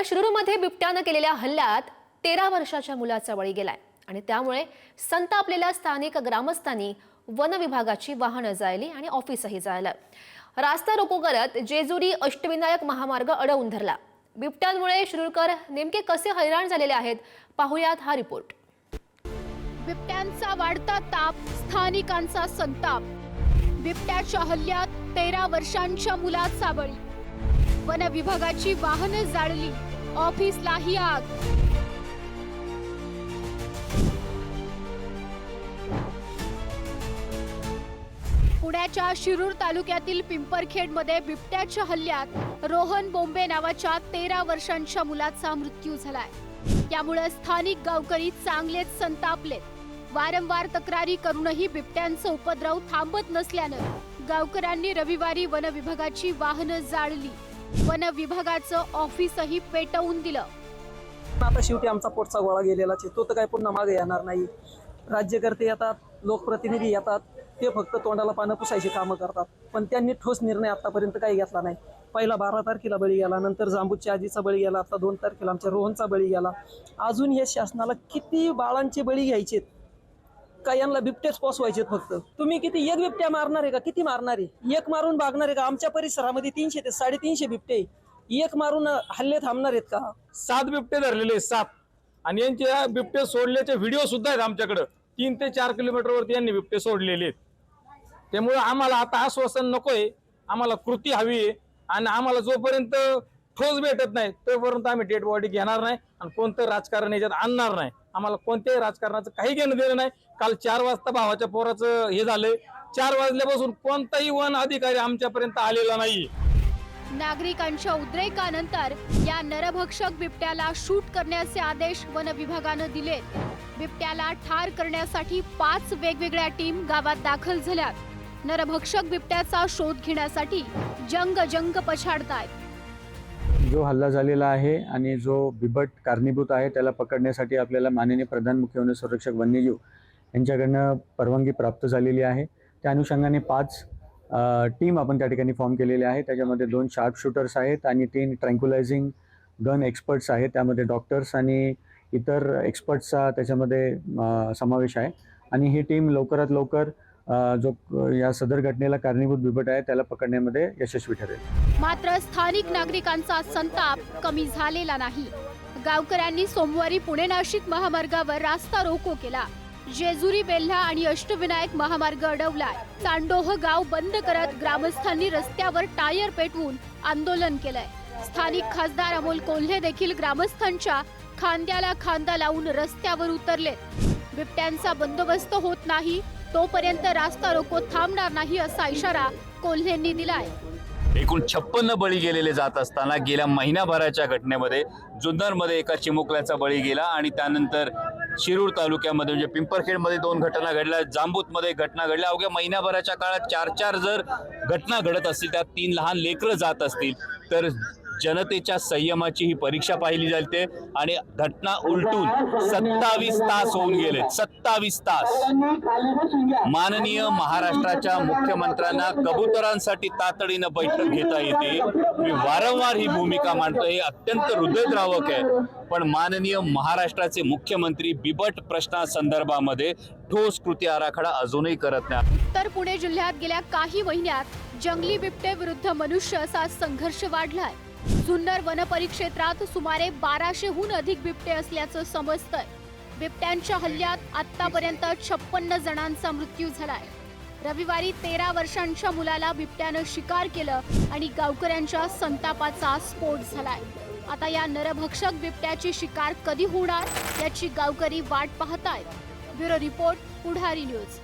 तर शिरूरमध्ये बिबट्यानं केलेल्या हल्ल्यात तेरा वर्षाच्या मुलाचा बळी गेलाय. आणि त्यामुळे संतापलेल्या स्थानिक ग्रामस्थांनी वन विभागाची वाहनं जाळली आणि ऑफिसही जाळलं. रास्ता रोको करत जेजुरी अष्टविनायक महामार्ग अडवून धरला. बिबट्यांमुळे शिरूरकर नेमके कसे हैराण झालेले आहेत पाहुयात हा रिपोर्ट. बिबट्यांचा वाढता ताप स्थानिकांचा संताप. बिबट्याच्या हल्ल्यात तेरा वर्षांच्या मुलाचा बळी. वन विभागाची वाहनं जाळली. ऑफिसलाही आग. पुण्याच्या शिरूर तालुक्यातील पिंपरखेडमध्ये बिबट्याच्या हल्ल्यात रोहन बोंबे नावाच्या तेरा वर्षांच्या मुलाचा मृत्यू झालाय. त्यामुळे स्थानिक गावकरी चांगलेच संतापलेत. वारंवार तक्रारी करूनही बिबट्यांचा उपद्रव थांबत नसल्यानं गावकऱ्यांनी रविवारी वन विभागाची वाहनं जाळली. वन विभागाचं ऑफिसही पेटवून दिलं. आता शेवटी आमचा पोटचा गोळा गेलेलाच आहे. तो तर काय पुन्हा मागे येणार नाही. राज्यकर्ते येतात लोकप्रतिनिधी येतात. ते फक्त तोंडाला पानं पुसायची कामं करतात. पण त्यांनी ठोस निर्णय आतापर्यंत काही घेतला नाही. पहिला बारा तारखेला बळी गेला नंतर जांबूच्या आजीचा बळी गेला आता दोन तारखेला आमच्या रोहनचा बळी गेला. अजून या शासनाला किती बाळांचे बळी घ्यायचेत? का यांना बिबटेच पोचवायचेत फक्त? तुम्ही किती एक बिबट्या मारणार आहे का? किती मारणार आहे? एक मारून भागणार आहे का? आमच्या परिसरामध्ये तीनशे ते साडेतीनशे बिबटे आहे. एक मारून हल्ले थांबणार आहेत का? सात बिबटे धरलेले आहेत, सात. आणि यांचे बिबटे सोडल्याचे व्हिडिओ सुद्धा आहेत आमच्याकडं. तीन ते चार किलोमीटरवरती यांनी बिबटे सोडलेले आहेत. त्यामुळे आम्हाला आता आश्वासन नकोय. आम्हाला कृती हवी आहे. आणि आम्हाला जोपर्यंत ठोस भेटत नाही तोपर्यंत आम्ही डेड बॉडी घेणार नाही आणि कोणतं राजकारण याच्यात आणणार नाही. आम्हाला कोणत्याही राजकारणाचं काही घेणं देणं नाही. काल चार वाजता भावाच्या पोराचं हे झालंय. चार वाजल्यापासून कोणताही वन अधिकारी आमच्यापर्यंत आलेला नाही नागरिकांच्या उद्रेकानंतर या नरभक्षक बिबट्याला शूट करण्याचे आदेश वन विभागानं दिलेत बिबट्याला ठार करण्यासाठी पाच वेगवेगळ्या टीम गावात दाखल झाल्यात. नरभक्षक बिबट्याचा शोध घेण्यासाठी जंग जंग पछाडतायत. जो हल्ला झालेला आहे आणि जो बिबट कारणीभूत आहे त्याला पकडण्यासाठी आपल्याला माननीय प्रधान मुख्य वन संरक्षक वन्यजीव यांच्याकडनं परवानगी प्राप्त झालेली आहे. त्या अनुषंगाने पाच टीम आपण त्या ठिकाणी फॉर्म केलेली आहे. त्याच्यामध्ये दोन शार्प शूटर्स आहेत आणि तीन ट्रँक्युलायझिंग गन एक्सपर्ट्स आहेत. त्यामध्ये डॉक्टर्स आणि इतर एक्सपर्ट्सचा त्याच्यामध्ये समावेश आहे. आणि ही टीम लवकरात लवकर जो या सदर घटनेला कारणीभूत बिबट आहे त्याला पकडण्यामध्ये यशस्वी ठरेल. मात्र स्थानिक नागरिकांचा संताप कमी झालेला नाही. गावकऱ्यांनी सोमवारी पुणे नाशिक महामार्गावर रास्ता रोको केला. जेजुरी बेल्हा आणि अष्टविनायक महामार्ग अडवलाय. चांडोह गाव बंद करत ग्रामस्थांनी रस्त्यावर टायर पेटवून आंदोलन केलंय. स्थानिक खासदार अमोल कोल्हे देखील ग्रामस्थांच्या खांद्याला खांदा लावून रस्त्यावर उतरले बिबट्यांचा बंदोबस्त होत नाही तोपर्यंत रास्ता रोको थांबणार नाही असा इशारा कोल्हेंनी दिलाय. एकूण छप्पन्न बळी गेलेले जात असताना गेल्या महिन्याभराच्या घटनेमध्ये जुन्नरमध्ये एका चिमुकल्याचा बळी गेला आणि त्यानंतर शिरूर तालुक्यामध्ये म्हणजे पिंपरखेडमध्ये दोन घटना घडल्या जांबूतमध्ये घटना घडल्या. अवघ्या महिन्याभराच्या काळात चार चार जर घटना घडत असतील त्यात तीन लहान लेकरं जात असतील तर जनतेच्या संयमाची ही परीक्षा पाहिली जाते आणि घटना उलटून सत्तावीस तास होऊन गेले. सत्तावीस तास. माननीय महाराष्ट्राच्या मुख्यमंत्र्यांना कबुतरांसाठी तातडीनं बैठक घेता येते. मी वारंवार ही भूमिका मांडतो हे अत्यंत हृदयद्रावक आहे. पण माननीय महाराष्ट्राचे मुख्यमंत्री बिबट प्रश्नासंदर्भामध्ये ठोस कृती आराखडा अजूनही करत नाही. तर पुणे जिल्ह्यात गेल्या काही महिन्यात जंगली बिबटे विरुद्ध मनुष्य असा संघर्ष वाढलाय. जुन्नर वनपरिक्षेत्रात सुमारे बाराशेहून अधिक बिबटे असल्याचं समजतंय. बिबट्यांच्या हल्ल्यात आतापर्यंत छप्पन्न जणांचा मृत्यू झालाय. रविवारी तेरा वर्षांच्या मुलाला बिबट्यानं शिकार केलं आणि गावकऱ्यांच्या संतापाचा स्फोट झालाय. आता या नरभक्षक बिबट्याची शिकार कधी होणार याची गावकरी वाट पाहतायत. Bureau report Pudhari news.